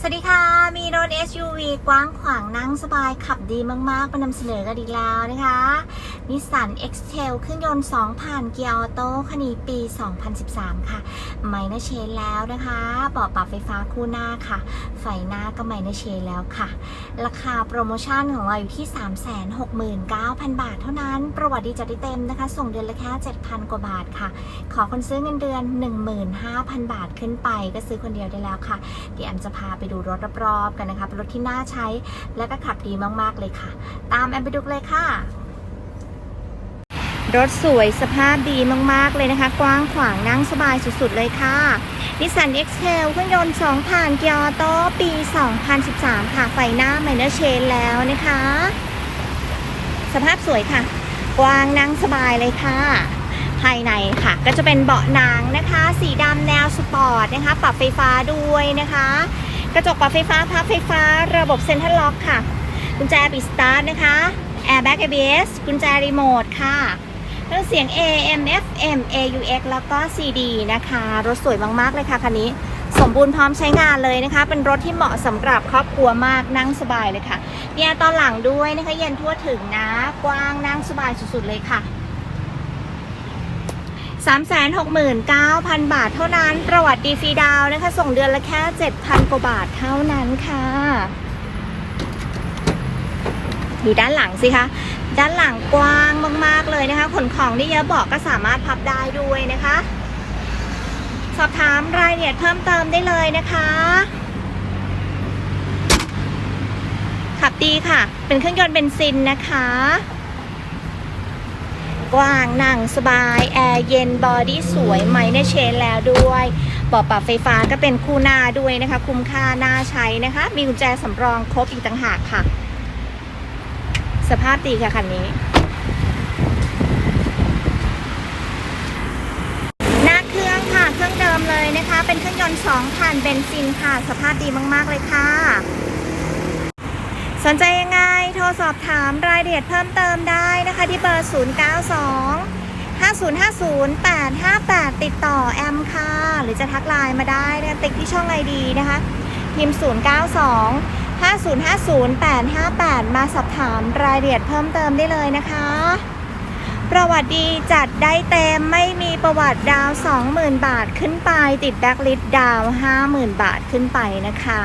สวัสดีค่ะ มีรถ SUV กว้างขวางนั่งสบายขับดีมากๆมานำเสนอกันอีกแล้วนะคะนิสสัน X-Trail เครื่องยนต์ 2 ผ่านเกียร์ออโต้คันนี้ปี 2013 ค่ะไมเนอร์เชนแล้วนะคะเบาะปรับไฟฟ้าคู่หน้าค่ะ ไฟหน้าก็ไมเนอร์เชนแล้วค่ะ ราคาโปรโมชั่นของเราอยู่ที่ 369,000 บาทเท่านั้น ประวัติดีจัดได้เต็มนะคะ ส่งเดือนละแค่ 7,000 กว่าบาทค่ะ ขอคนซื้อเงินเดือน 15,000 บาทขึ้นไป ก็ซื้อคนเดียวได้แล้วค่ะเดี๋ยวแอมจะพาไปดูรถรอบๆกันนะคะ เป็นรถที่น่าใช้และก็ขับดีมากๆเลยค่ะ ตามแอมไปดูเลยค่ะ รถสวยสภาพดีมากๆเลยนะคะ กว้างขวางนั่งสบายสุดๆเลยค่ะนิสสัน X-Trail เครื่องยนต์2ผ่านเกียร์ออโต้ปี 2013 ค่ะ ไฟหน้าไมเนอร์เชนแล้วนะคะ สภาพสวยค่ะ กว้างนั่งสบายเลยค่ะภายในค่ะ ก็จะเป็นเบาะหนังนะคะ สีดำแนวสปอร์ตนะคะ ปรับไฟฟ้าด้วยนะคะ กระจกปรับไฟฟ้าพับไฟฟ้า ระบบเซ็นทรัลล็อกค่ะ กุญแจปิดสตาร์ทนะคะแอร์แบ็ก ABS กุญแจรีโมทค่ะเครื่องเสียง AM FM AUX แล้วก็ CD นะคะ รถสวยมาก ๆ เลยค่ะคันนี้ สมบูรณ์พร้อมใช้งานเลยนะคะ เป็นรถที่เหมาะสำหรับครอบครัวมากนั่งสบายเลยค่ะมีแอร์ตอนหลังด้วยนะคะ เย็นทั่วถึงนะ กว้างนั่งสบายสุด ๆ เลยค่ะ 369,000 บาทเท่านั้น ประวัติดีฟรีดาวนะคะ ส่งเดือนละแค่ 7,000 กว่าบาทเท่านั้นค่ะ ดูด้านหลังสิคะ ด้านหลังกว้างมาก ๆ เลยนะคะ ขนของได้เยอะเบาะก็สามารถพับได้ด้วยนะคะ สอบถามรายละเอียดเพิ่มเติมได้เลยนะคะ ขับดีค่ะ เป็นเครื่องยนต์เบนซินนะคะ กว้างนั่งสบาย แอร์เย็นบอดี้สวยไมเนเชนแล้วด้วยเบปรับไฟฟ้าก็เป็นคู่หน้าด้วยนะคะ คุ้มค่าหน่าใช้นะคะ มีกุญแจสำรองครบอีกต่างหากค่ะ สภาพดีค่ะคันนี้หน้าเครื่องค่ะ เครื่องเดิมเลยนะคะ เป็นเครื่องยนต์2ผ่านเบนซินค่ะ สภาพดีมาก ๆ เลยค่ะ นใจยังไง โทรสอบถามรายละเอียดเพิ่มเติมได้นะคะที่เบอร์ 092 5050 858 ติดต่อแอมค่ะ หรือจะทักไลน์มาได้นะติ๊กที่ช่องไอดีนะคะพิมพ์ 092 5050 858 มาสอบถามรายละเอียดเพิ่มเติมได้เลยนะคะ ประวัติดีจัดได้เต็มไม่มีประวัติดาว 20,000 บาทขึ้นไป ติดแบ็กลิสต์ดาว 50,000 บาทขึ้นไปนะคะ